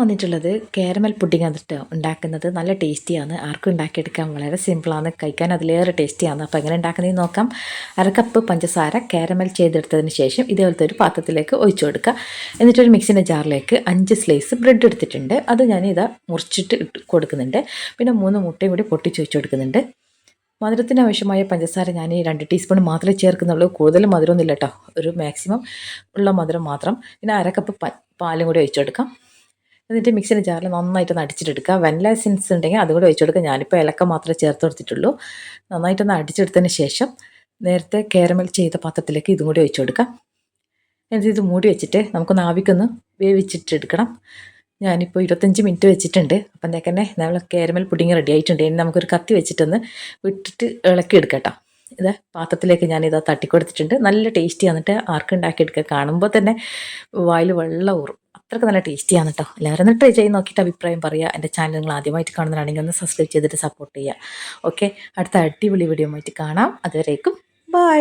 വന്നിട്ടുള്ളത് caramel pudding എന്നിട്ട് ഉണ്ടാക്കുന്നത്. നല്ല ടേസ്റ്റിയാണ് ആർക്കും ഉണ്ടാക്കിയെടുക്കാൻ വളരെ സിമ്പിളാണ് കഴിക്കാൻ അതിലേറെ ടേസ്റ്റിയാണ് അപ്പോൾ എങ്ങനെ ഉണ്ടാക്കുന്നതെന്ന് നോക്കാം. അര കപ്പ് പഞ്ചസാര കാരമൽ ചെയ്തെടുത്തതിന് ശേഷം ഇതേപോലത്തെ ഒരു പാത്രത്തിലേക്ക് ഒഴിച്ചു കൊടുക്കുക. എന്നിട്ടൊരു മിക്സിന്റെ ജാറിലേക്ക് അഞ്ച് സ്ലൈസ് ബ്രെഡ് എടുത്തിട്ടുണ്ട്. അത് ഞാൻ ഇതാ മുറിച്ചിട്ട് കൊടുക്കുന്നുണ്ട്. പിന്നെ മൂന്ന് മുട്ടയും കൂടി പൊട്ടിച്ച് വെച്ച് കൊടുക്കുന്നുണ്ട്. മധുരത്തിന് ആവശ്യമായ പഞ്ചസാര ഞാൻ ഈ രണ്ട് ടീസ്പൂൺ മാത്രമേ ചേർക്കുന്നുള്ളൂ. കൂടുതൽ മധുരമൊന്നുമില്ല കേട്ടോ ഒരു മാക്സിമം ഉള്ള മധുരം മാത്രം. പിന്നെ അര കപ്പ് പാലും കൂടി ഒഴിച്ചു കൊടുക്കാം. എന്നിട്ട് മിക്സിന്റെ ജാറിൽ നന്നായിട്ടൊന്ന് അടിച്ചിട്ടെടുക്കുക. വെനില എസെൻസ് ഉണ്ടെങ്കിൽ അതും കൂടി ഒഴിച്ചു കൊടുക്കുക. ഞാനിപ്പോൾ ഇലക്ക മാത്രമേ ചേർത്ത് കൊടുത്തിട്ടുള്ളൂ. നന്നായിട്ടൊന്ന് അടിച്ചെടുത്തതിന് ശേഷം നേരത്തെ കാരമൽ ചെയ്ത പാത്രത്തിലേക്ക് ഇതും കൂടി ഒഴിച്ചു കൊടുക്കാം എന്നിട്ട് ഇത് മൂടി വെച്ചിട്ട് നമുക്കൊന്ന് ആവിക്കൊന്ന് വേവിച്ചിട്ടെടുക്കണം. ഞാനിപ്പോൾ ഇരുപത്തഞ്ച് മിനിറ്റ് വെച്ചിട്ടുണ്ട്. അപ്പം എന്തൊക്കെ നമ്മൾ കാരമൽ പുഡിങ് റെഡി ആയിട്ടുണ്ട്. ഇനി നമുക്കൊരു കത്തി വെച്ചിട്ടൊന്ന് വിട്ടിട്ട് ഇളക്കി എടുക്കട്ടോ. ഇത് പാത്രത്തിലേക്ക് ഞാനിത് തട്ടിക്കൊടുത്തിട്ടുണ്ട്. നല്ല ടേസ്റ്റി വന്നിട്ട് ആർക്കുണ്ടാക്കിയെടുക്കുക കാണുമ്പോൾ തന്നെ വായിൽ വെള്ളം ഊറും. അത്രയ്ക്ക് നല്ല ടേസ്റ്റിയാണ് കേട്ടോ എല്ലാവരും ഒന്ന് ട്രൈ ചെയ്ത് നോക്കിയിട്ട് അഭിപ്രായം പറയുക എന്റെ ചാനൽ നിങ്ങൾ ആദ്യമായിട്ട് കാണുന്നതാണെങ്കിൽ ഒന്ന് സബ്സ്ക്രൈബ് ചെയ്തിട്ട് സപ്പോർട്ട് ചെയ്യുക ഓക്കെ അടുത്ത അടിപൊളി വീഡിയോ ആയിട്ട് കാണാം. അതുവരേക്കും ബൈ